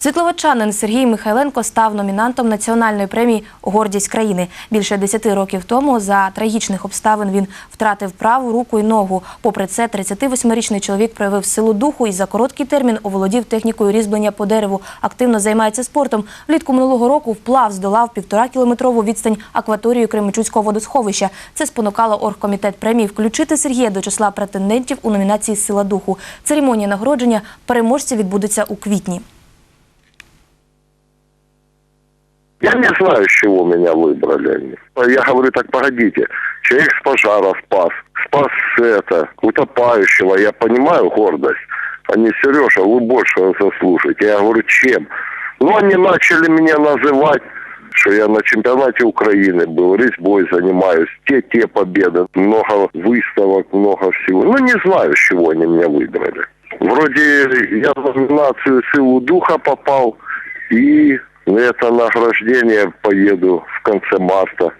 Світловичанин Сергій Михайленко став номінантом національної премії Гордість країни. Більше 10 років тому за трагічних обставин він втратив праву руку і ногу. Попри це, 38-річний чоловік проявив силу духу і за короткий термін оволодів технікою різьблення по дереву. Активно займається спортом. Влітку минулого року вплав здолав півтора кілометрову відстань акваторію Кременчуцького водосховища. Це спонукало оргкомітет премії включити Сергія до числа претендентів у номінації Сила духу. Церемонія нагородження переможців відбудеться у квітні. Я не знаю, с чего меня выбрали они. Я говорю, так погодите, человек с пожара спас, спас это, утопающего, я понимаю гордость. Они, Сережа, вы больше заслужите. Я говорю, чем? Ну, они начали меня называть, что я на чемпионате Украины был, резьбой занимаюсь, те-те победы, много выставок, много всего. Ну, не знаю, с чего они меня выбрали. Вроде я в номинацию «Силу духа» попал, и на это награждение поеду в конце марта.